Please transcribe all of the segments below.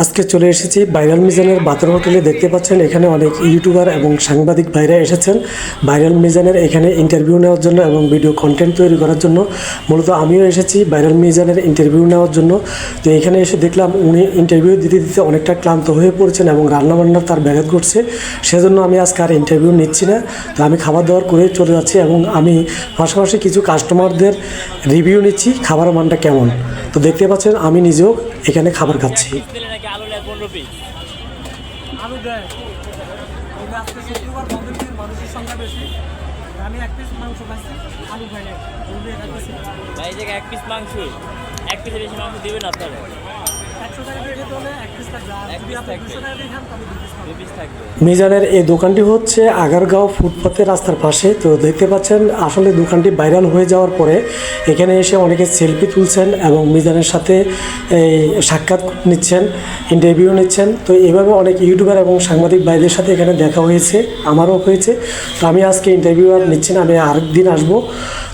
আজকে চলে এসেছি ভাইরাল মিজানের বাতর হোটেলে। দেখতে পাচ্ছেন, এখানে অনেক ইউটিউবার এবং সাংবাদিক ভাইরা এসেছেন ভাইরাল মিজানের এখানে ইন্টারভিউ নেওয়ার জন্য এবং ভিডিও কন্টেন্ট তৈরি করার জন্য। মূলত আমিও এসেছি ভাইরাল মিজানের ইন্টারভিউ নেওয়ার জন্য। তো এখানে এসে দেখলাম উনি ইন্টারভিউ দিতে দিতে অনেকটা ক্লান্ত হয়ে পড়েছেন এবং রান্নাবান্না তার ব্যাঘাত ঘটছে। সেজন্য আমি আজকে আর ইন্টারভিউ নিচ্ছি না। তো আমি খাবার দাবার করে চলে যাচ্ছি এবং আমি পাশাপাশি কিছু কাস্টমারদের রিভিউ নিচ্ছি খাবার মানটা কেমন। তো দেখতে পাচ্ছেন, আমি নিজেও এখানে খাবার খাচ্ছি। মানুষের সংখ্যা বেশি আমি এক পিস মাংস খাচ্ছি আলু না ভাই এক পিস মাংস এক পিসের বেশি মাংস দেবেন আপনারা? মিজানের এই দোকানটি হচ্ছে আগারগাঁও ফুটপাথের রাস্তার পাশে। তো দেখতে পাচ্ছেন আসলে দোকানটি ভাইরাল হয়ে যাওয়ার পরে এখানে এসে অনেকে সেলফি তুলছেন এবং মিজানের সাথে এই সাক্ষাৎ নিচ্ছেন ইন্টারভিউ নিচ্ছেন। তো এভাবে অনেক ইউটিউবার এবং সাংবাদিক ভাইদের সাথে এখানে দেখা হয়েছে আমারও হয়েছে। তো আমি আজকে ইন্টারভিউ আর নিচ্ছি না আমি আরেকদিন আসব।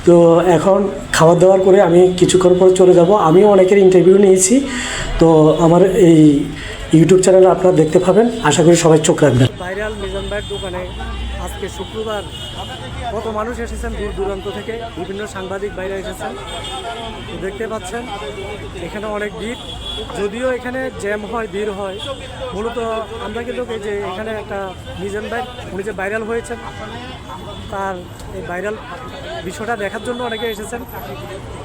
তো এখন খাবার দাবার করে আমি কিছুক্ষণ পরে চলে যাব। আমিও অনেকের ইন্টারভিউ নিয়েছি। তো আমার এই ইউটিউব চ্যানেলে আপনারা দেখতে পাবেন। আশা করি সবাই চোখ রাখবেন। ভাইরাল মিজান ভাইয়ের দোকানে আজকে শুক্রবার কত মানুষ এসেছেন দূর দূরান্ত থেকে? বিভিন্ন সাংবাদিক বাইরে এসেছেন। দেখতে পাচ্ছেন, এখানে অনেক ভিড়। যদিও এখানে জ্যাম হয়, ভিড় হয়, মূলত আমরা কিন্তু যে এখানে একটা মিজান ভাই, উনি যে ভাইরাল হয়েছেন, তার এই ভাইরাল বিষয়টা দেখার জন্য অনেকে এসেছেন।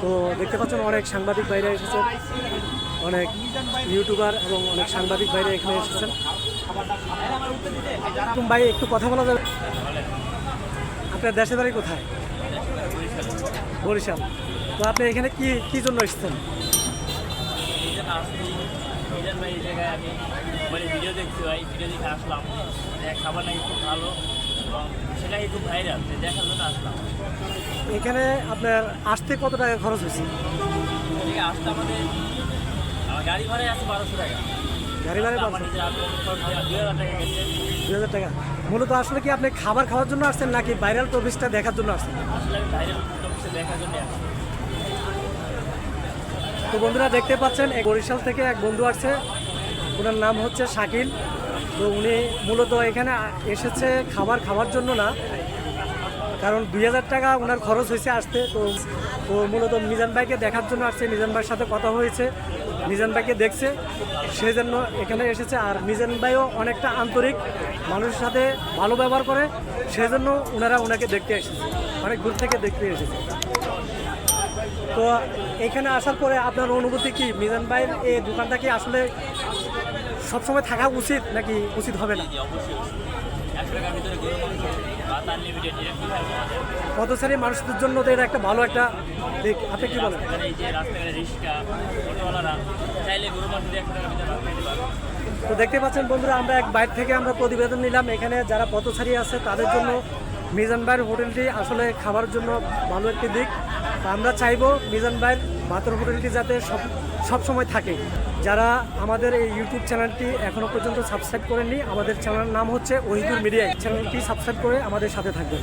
তো দেখতে পাচ্ছেন অনেক সাংবাদিক বাইরে এসেছেন। অনেক ইউটিউবার এবং অনেক সাংবাদিক বাইরে এখানে এসেছেন। ভাই, একটু কথা বলা যাবে? আপনার দেশের বাড়ি কোথায়? বরিশাল। তো আপনি এখানে কি কি জন্য এসেছেন? ভাই জায়গায় আমি ভিডিও ভিডিও আসলাম খুব ভালো এবং সেটাই এখানে আপনার আসতে কত টাকা খরচ হয়েছে? আসতে আমাদের গাড়ি ভাড়ায় আছে বারোশো টাকা। গাড়ি দুই হাজার টাকা মূলত আসলে কি আপনি খাবার খাওয়ার জন্য আসছেন নাকি ভাইরাল টপিসটা দেখার জন্য আসছেন? আসলে আমি ভাইরাল দেখার জন্য আসছি। তো বন্ধুরা দেখতে পাচ্ছেন এক বরিশাল থেকে এক বন্ধু আসছে। ওনার নাম হচ্ছে শাকিল। তো উনি মূলত এখানে এসেছে খাবার খাওয়ার জন্য না কারণ দুই হাজার টাকা ওনার খরচ হয়েছে আসতে। তো তো মূলত মিজান ভাইকে দেখার জন্য আসছে। মিজান ভাইয়ের সাথে কথা হয়েছে। মিজান ভাইকে দেখছে সেই জন্য এখানে এসেছে। আর মিজান ভাইও অনেকটা আন্তরিক, মানুষের সাথে ভালো ব্যবহার করে সেই জন্য ওনারা ওনাকে দেখতে এসেছে। অনেক দূর থেকে দেখতে এসেছে। তো এখানে আসার পরে আপনার অনুভূতি কি? মিজান ভাইয়ের এই দোকানটা কি আসলে সবসময় থাকা উচিত নাকি উচিত হবে না? জি অবশ্যই একশো টাকার ভিতরে গরু মাংস ভাত আনলিমিটেড এটা কি ভালো পথচারী মানুষদের জন্য তো এটা একটা ভালো একটা দিক। আপনি কি বলেন? তো দেখতে পাচ্ছেন বন্ধুরা আমরা এক বাইর থেকে আমরা প্রতিবেদন নিলাম। এখানে যারা পথচারী আছে তাদের জন্য মিজান ভাইয়ের হোটেলটি আসলে খাবার জন্য ভালো একটি দিক। আমরা চাইব মিজান ভাইয়ের বাতর হোটেলটি যাতে সব সবসময় থাকে। যারা আমাদের এই ইউটিউব চ্যানেলটি এখনও পর্যন্ত সাবস্ক্রাইব করেননি, আমাদের চ্যানেলের নাম হচ্ছে ওহিদুর মিডিয়া চ্যানেলটি সাবস্ক্রাইব করে আমাদের সাথে থাকবেন।